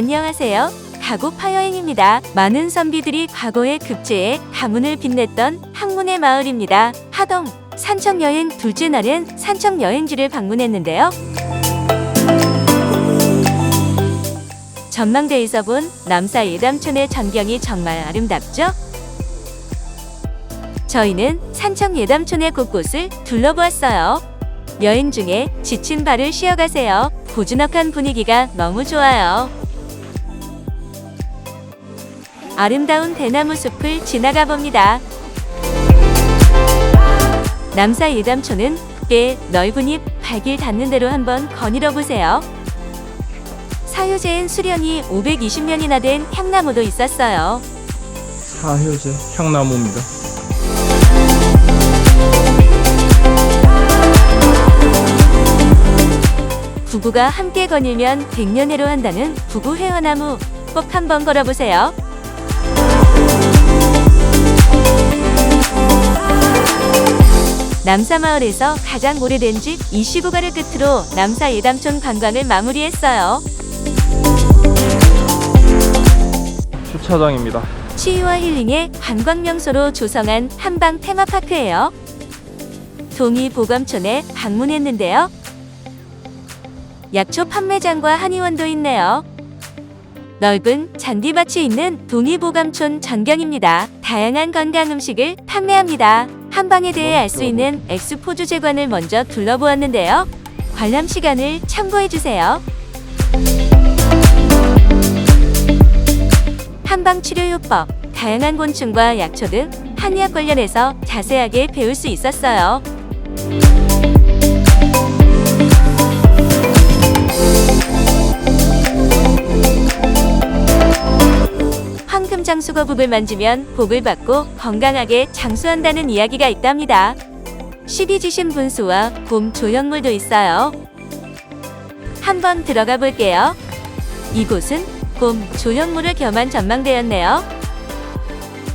안녕하세요. 가고파 여행입니다. 많은 선비들이 과거에 급제에 가문을 빛냈던 항문의 마을입니다. 하동 산청 여행 둘째 날엔 산청 여행지를 방문했는데요. 전망대에서 본 남사 예담촌의 전경이 정말 아름답죠? 저희는 산청 예담촌의 곳곳을 둘러보았어요. 여행 중에 지친 발을 쉬어가세요. 고즈넉한 분위기가 너무 좋아요. 아름다운 대나무 숲을 지나가 봅니다. 남사 예담촌은 꽤 넓으니 발길 닿는 대로 한번 거닐어 보세요. 사유제엔 수령이 520년이나 된 향나무도 있었어요. 사효제 향나무입니다. 부부가 함께 거닐면 백년해로 한다는 부부 회화나무 꼭 한번 걸어보세요. 남사마을에서 가장 오래된 집 25가를 끝으로 남사 예담촌 관광을 마무리했어요. 주차장입니다. 치유와 힐링의 관광 명소로 조성한 한방 테마파크예요. 동이 보감촌에 방문했는데요. 약초 판매장과 한의원도 있네요. 넓은 잔디밭이 있는 동의보감촌 전경입니다. 다양한 건강 음식을 판매합니다. 한방에 대해 알 수 있는 엑스포주 재관을 먼저 둘러보았는데요. 관람 시간을 참고해 주세요. 한방 치료요법, 다양한 곤충과 약초 등 한의학 관련해서 자세하게 배울 수 있었어요. 장수거 북을 만지면 복을 받고 건강하게 장수한다는 이야기가 있답니다. 12지신 분수와 곰 조형물도 있어요. 한번 들어가 볼게요. 이곳은 곰 조형물을 겸한 전망대였네요.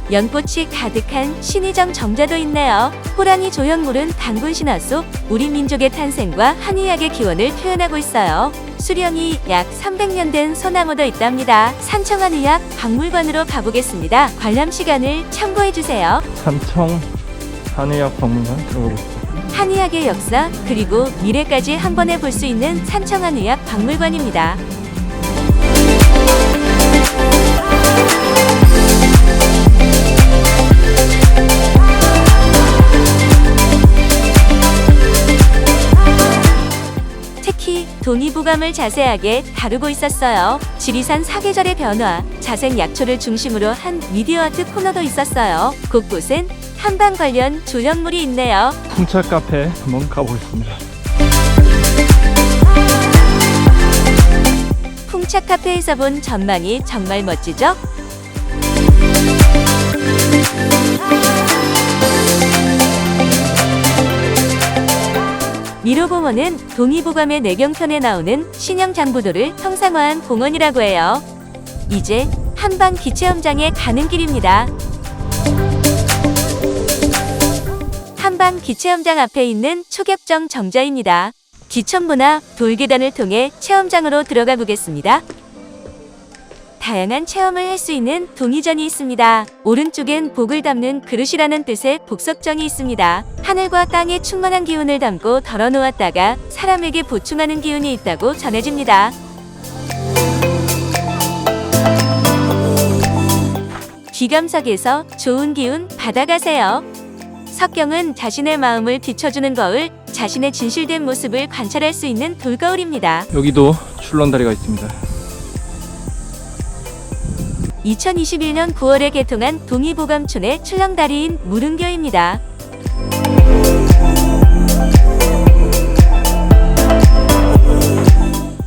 연꽃이 가득한 신의정 정자도 있네요. 호랑이 조형물은 단군 신화 속 우리 민족의 탄생과 한의학의 기원을 표현하고 있어요. 수령이 약 300년 된 소나무도 있답니다. 산청한의학 박물관으로 가보겠습니다. 관람 시간을 참고해 주세요. 산청 한의학 박물관 들어가보시죠. 한의학의 역사 그리고 미래까지 한 번에 볼 수 있는 산청한의학 박물관입니다. 동의보감을 자세하게 다루고 있었어요. 지리산 사계절의 변화, 자생 약초를 중심으로 한 미디어 아트 코너도 있었어요. 곳곳엔 한방 관련 조형물이 있네요. 풍차 카페 한번 가보겠습니다. 풍차 카페에서 본 전망이 정말 멋지죠? 미로공원은 동의보감의 내경편에 나오는 신형 장부도를 형상화한 공원이라고 해요. 이제 한방 기체험장에 가는 길입니다. 한방 기체험장 앞에 있는 초격정 정자입니다. 기천부나 돌계단을 통해 체험장으로 들어가 보겠습니다. 다양한 체험을 할 수 있는 동의전이 있습니다. 오른쪽엔 복을 담는 그릇이라는 뜻의 복석정이 있습니다. 하늘과 땅에 충만한 기운을 담고 덜어놓았다가 사람에게 보충하는 기운이 있다고 전해집니다. 귀감석에서 좋은 기운 받아가세요. 석경은 자신의 마음을 비춰주는 거울, 자신의 진실된 모습을 관찰할 수 있는 돌거울입니다. 여기도 출렁다리가 있습니다. 2021년 9월에 개통한 동의보감촌의 출렁다리인 무릉교입니다.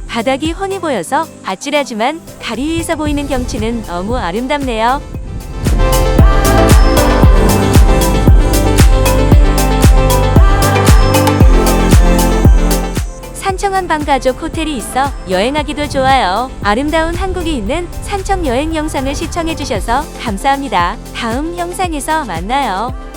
바닥이 훤히 보여서 아찔하지만 다리 위에서 보이는 경치는 너무 아름답네요. 산청한 방가족 호텔이 있어 여행하기도 좋아요. 아름다운 한국이 있는 산청 여행 영상을 시청해주셔서 감사합니다. 다음 영상에서 만나요.